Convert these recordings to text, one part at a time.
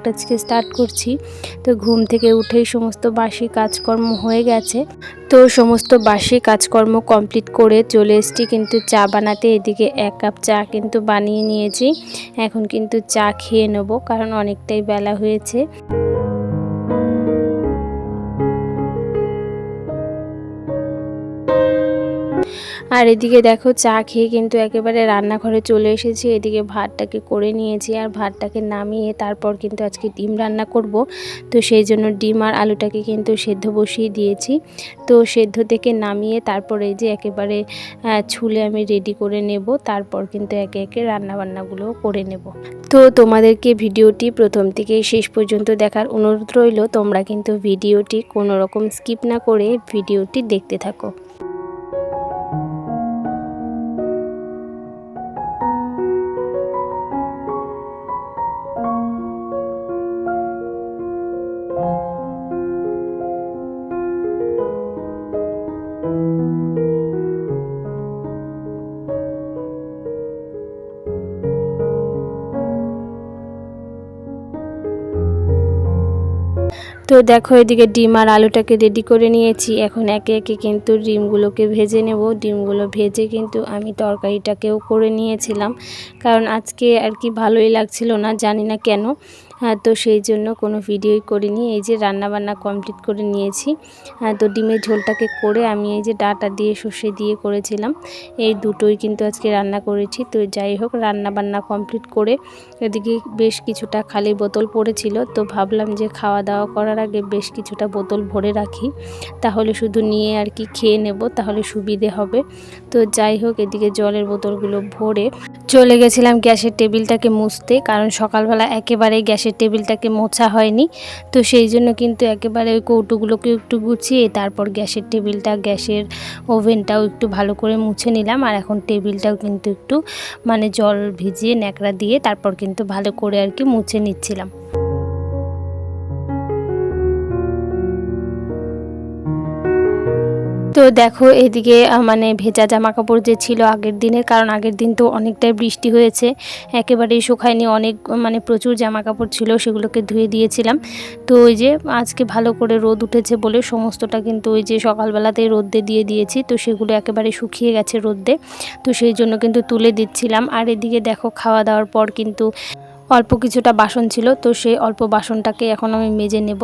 ব্লগটা আজকে স্টার্ট করছি। তো ঘুম থেকে উঠেই সমস্ত বাসি কাজকর্ম হয়ে গেছে। তো সমস্ত বাসি কাজকর্ম কমপ্লিট করে চলে এসেছি কিন্তু চা বানাতে। এদিকে এক কাপ চা কিন্তু বানিয়ে নিয়েছি। এখন কিন্তু চা খেয়ে নেব কারণ অনেকটাই বেলা হয়েছে। আর এদিকে দেখো চা খেয়ে কিন্তু একেবারে রান্নাঘরে চলে এসেছি। এদিকে ভাতটাকে করে নিয়েছি আর ভাতটাকে নামিয়ে তারপর কিন্তু আজকে ডিম রান্না করব। তো সেই জন্য ডিম আর আলুটাকে কিন্তু সেদ্ধ বসিয়ে দিয়েছি। তো সেদ্ধ থেকে নামিয়ে তারপরে যে একেবারে ছুলে আমি রেডি করে নেব। তারপর কিন্তু একে একে রান্নাবান্নাগুলো করে নেব। তো তোমাদেরকে ভিডিওটি প্রথম থেকে শেষ পর্যন্ত দেখার অনুরোধ রইল। তোমরা কিন্তু ভিডিওটি কোনো রকম স্কিপ না করে ভিডিওটি দেখতে থাকো। তো দেখো এদিকে ডিম আর আলুটাকে রেডি করে নিয়েছি। এখন একে একে কিন্তু ডিমগুলোকে ভেজে নেব। ডিমগুলো ভেজে কিন্তু আমি তরকারিটাকেও করে নিয়েছিলাম। কারণ আজকে আর কি ভালোই লাগছিল না, জানি না কেন। হ্যাঁ তো সেই জন্য কোনো ভিডিওই করিনি। এই যে রান্না বান্না কমপ্লিট করে নিয়েছি। হ্যাঁ তো ডিমের ঝোলটাকে করে আমি এই যে ডাটা দিয়ে, সর্ষে দিয়ে করেছিলাম। এই দুটোই কিন্তু আজকে রান্না করেছি। তো যাই হোক রান্না বান্না কমপ্লিট করে এদিকে বেশ কিছুটা খালি বোতল পড়েছিল। তো ভাবলাম যে খাওয়া দাওয়া করার আগে বেশ কিছুটা বোতল ভরে রাখি। তাহলে শুধু নিয়ে আর কি খেয়ে নেব, তাহলে সুবিধে হবে। তো যাই হোক, এদিকে জলের বোতলগুলো ভরে চলে গেছিলাম গ্যাসের টেবিলটাকে মুছতে। কারণ সকালবেলা একেবারে গ্যাসের টেবিলটাকে মোছা হয়নি। তো সেই জন্য কিন্তু একেবারে ওই কৌটোগুলোকে একটু গুছিয়ে তারপর গ্যাসের টেবিলটা, গ্যাসের ওভেনটাও একটু ভালো করে মুছে নিলাম। আর এখন টেবিলটাও কিন্তু একটু মানে জল ভিজিয়ে ন্যাকড়া দিয়ে তারপর কিন্তু ভালো করে আর কি মুছে নিচ্ছিলাম। তো দেখো এদিকে মানে ভেজা জামা কাপড় যে ছিল আগের দিনের, কারণ আগের দিন তো অনেকটাই বৃষ্টি হয়েছে, একেবারেই শুকায়নি, অনেক মানে প্রচুর জামা কাপড় ছিল, সেগুলোকে ধুয়ে দিয়েছিলাম। তো ওই যে আজকে ভালো করে রোদ উঠেছে বলে সমস্তটা কিন্তু ওই যে সকালবেলাতেই রোদ্দে দিয়ে দিয়েছি, তো সেগুলো একেবারে শুকিয়ে গেছে রোদ্দে তো সেই জন্য কিন্তু তুলে দিচ্ছিলাম। আর এদিকে দেখো খাওয়া দাওয়ার পর কিন্তু অল্প কিছুটা বাসন ছিল, তো সেই অল্প বাসনটাকে এখন আমি মেজে নেব।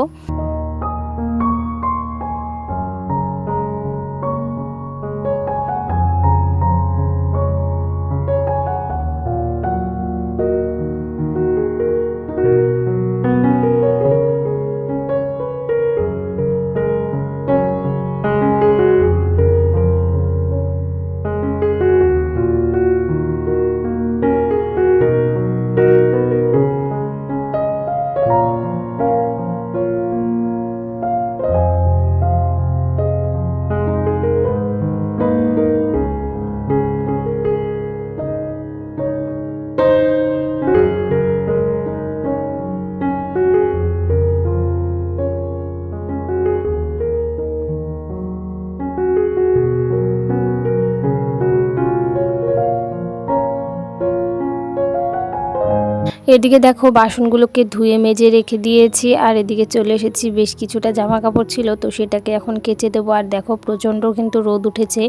এদিকে দেখো বাসনগুলোকে ধুয়ে মেজে রেখে দিয়েছি, আর এদিকে চলে এসেছি। বেশ কিছুটা জামা কাপড় ছিল, তো সেটাকে এখন কেচে দেবো। আর দেখো প্রচণ্ড কিন্তু রোদ উঠেছে।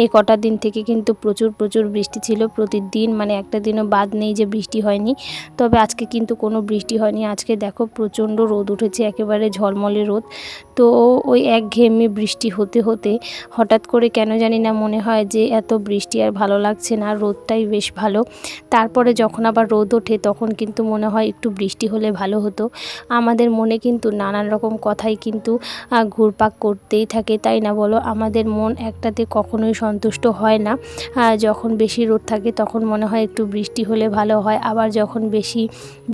এই কটা দিন থেকে কিন্তু প্রচুর প্রচুর বৃষ্টি ছিল প্রতিদিন মানে একটা দিনও বাদ নেই যে বৃষ্টি হয়নি। তবে আজকে কিন্তু কোনো বৃষ্টি হয়নি। আজকে দেখো প্রচণ্ড রোদ উঠেছে, একেবারে ঝলমলে রোদ। তো ওই এক ঘেমে বৃষ্টি হতে হতে হঠাৎ করে কেন জানি না মনে হয় যে এত বৃষ্টি আর ভালো লাগছে না রোদটাই বেশ ভালো। তারপরে যখন আবার রোদ ওঠে তখন কিন্তু মনে হয় একটু বৃষ্টি হলে ভালো হতো। আমাদের মনে কিন্তু নানান রকম কথাই কিন্তু ঘুরপাক করতেই থাকে, তাই না বলো? আমাদের মন একটাতে কখনোই সন্তুষ্ট হয় না। যখন বেশি রোদ থাকে তখন মনে হয় একটু বৃষ্টি হলে ভালো হয়। আবার যখন বেশি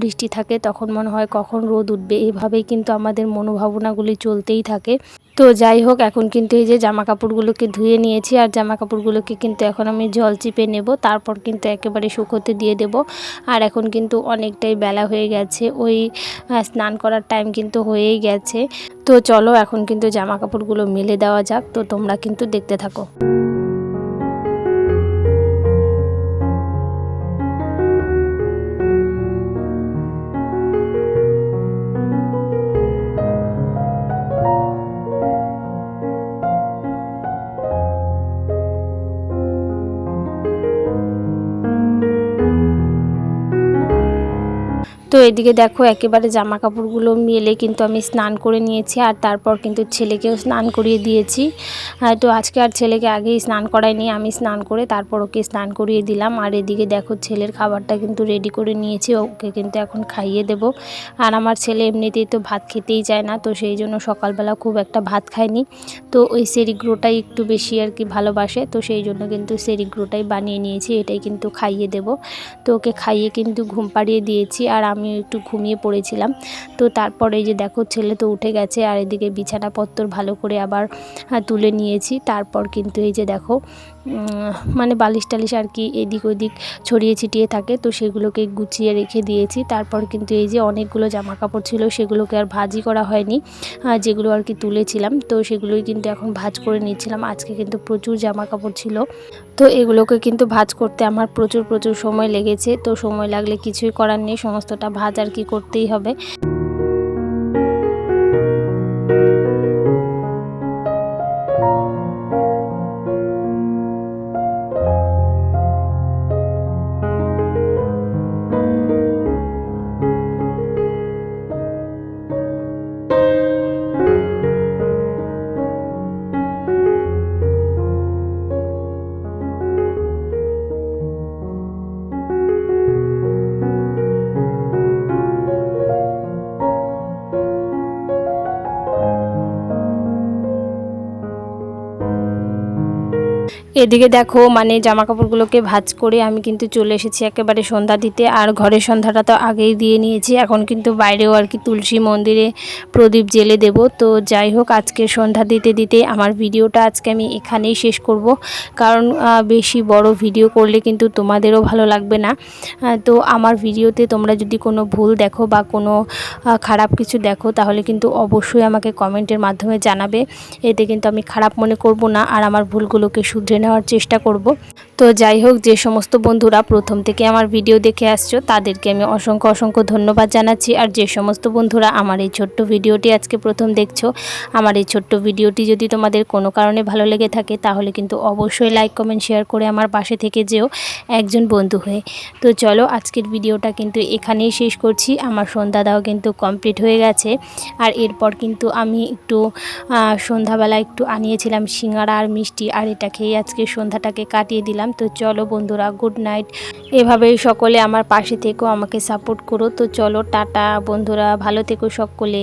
বৃষ্টি থাকে তখন মনে হয় কখন রোদ উঠবে? এভাবেই কিন্তু আমাদের মনোভাবনাগুলি চলতেই থাকে। তো যাই হোক, এখন কিন্তু এই যে জামা কাপড়গুলোকে ধুয়ে নিয়েছি আর জামা কাপড়গুলোকে কিন্তু এখন আমি জল চিপে নেব, তারপর কিন্তু একেবারে শুকোতে দিয়ে দেব। আর এখন কিন্তু অনেকটাই বেলা হয়ে গেছে, ওই স্নান করার টাইম কিন্তু হয়েই গেছে। তো চলো, এখন কিন্তু জামা কাপড়গুলো মেলে দেওয়া যাক, তো তোমরা কিন্তু দেখতে থাকো। এদিকে দেখো একেবারে জামা কাপড়গুলো মেলে কিন্তু আমি স্নান করে নিয়েছি আর তারপর কিন্তু ছেলেকেও স্নান করিয়ে দিয়েছি। তো আজকে আর ছেলেকে আগেই স্নান করাইনি, আমি স্নান করে তারপর ওকে স্নান করিয়ে দিলাম। আর এদিকে দেখো ছেলের খাবারটা কিন্তু রেডি করে নিয়েছি, ওকে কিন্তু এখন খাইয়ে দেব। আর আমার ছেলে এমনিতেই তো ভাত খেতেই চায় না, তো সেই জন্য সকালবেলা খুব একটা ভাত খায়নি। তো ওই সেরিগ্রোটাই একটু বেশি আর কি ভালোবাসে, তো সেই জন্য কিন্তু সেরিগ্রোটাই বানিয়ে নিয়েছি, এটাই কিন্তু খাইয়ে দেব। তো ওকে খাইয়ে কিন্তু ঘুম পাড়িয়ে দিয়েছি। আর আমি একটু ঘুমিয়ে পড়েছিলাম। তো তারপরে যে দেখো ছেলে তো উঠে গেছে, আর এদিকে বিছানাপত্র ভালো করে আবার তুলে নিয়েছি। তারপর কিন্তু এই যে দেখো মানে বালিশ টালিশ আর কি এদিক ওদিক ছড়িয়ে ছিটিয়ে থাকে, তো সেগুলোকে গুছিয়ে রেখে দিয়েছি। তারপর কিন্তু এই যে অনেকগুলো জামা কাপড় ছিল, সেগুলোকে আর ভাজি করা হয়নি যেগুলো আর কি তুলেছিলাম। তো সেগুলোই কিন্তু এখন ভাজ করে নিয়েছিলাম আজকে কিন্তু প্রচুর জামা কাপড় ছিল। তো এগুলোকে কিন্তু ভাজ করতে আমার প্রচুর প্রচুর সময় লেগেছে। তো সময় লাগলে কিছুই করার নেই, সমস্তটা ভাজ আর কি করতেই হবে। এদিকে দেখো মানে জামা কাপড়গুলোকে ভাজ করে আমি কিন্তু চলে এসেছি একেবারে সন্ধ্যা দিতে। আর ঘরের সন্ধ্যাটা তো আগেই দিয়ে নিয়েছি। এখন কিন্তু বাইরেও আর কি তুলসী মন্দিরে প্রদীপ জেলে দেব। তো যাই হোক, আজকে সন্ধ্যা দিতে দিতে আমার ভিডিওটা আজকে আমি এখানেই শেষ করব। কারণ বেশি বড় ভিডিও করলে কিন্তু তোমাদেরও ভালো লাগবে না। তো আমার ভিডিওতে তোমরা যদি কোনো ভুল দেখো বা কোনো খারাপ কিছু দেখো, তাহলে কিন্তু অবশ্যই আমাকে কমেন্টের মাধ্যমে জানাবে। এতে কিন্তু আমি খারাপ মনে করব না। আর আমার ভুলগুলোকে শুধরে নেওয়ার চেষ্টা করব। তো যাই হোক, যে সমস্ত বন্ধুরা প্রথম থেকে আমার ভিডিও দেখে আসছো, তাদেরকে আমি অসংখ্য অসংখ্য ধন্যবাদ জানাচ্ছি। আর যে সমস্ত বন্ধুরা আমার এই ছোট্ট ভিডিওটি আজকে প্রথম দেখছ, আমার এই ছোট্ট ভিডিওটি যদি তোমাদের কোনো কারণে ভালো লেগে থাকে, তাহলে কিন্তু অবশ্যই লাইক, কমেন্ট, শেয়ার করে আমার পাশে থেকে যেও একজন বন্ধু হয়ে। তো চলো, আজকের ভিডিওটা কিন্তু এখানেই শেষ করছি। আমার সন্ধ্যা দাও কিন্তু কমপ্লিট হয়ে গেছে। আর এরপর কিন্তু আমি একটু সন্ধ্যাবেলা একটু আনিয়েছিলাম সিঙ্গারা আর মিষ্টি, আর এটা খেয়ে আজকে সন্ধ্যাটাকে কাটিয়ে দিলাম। তো চলো বন্ধুরা গুড নাইট এভাবেই সকলে আমার পাশে থেকেও আমাকে সাপোর্ট করো। তো চলো, টাটা বন্ধুরা, ভালো থেকো সকলে।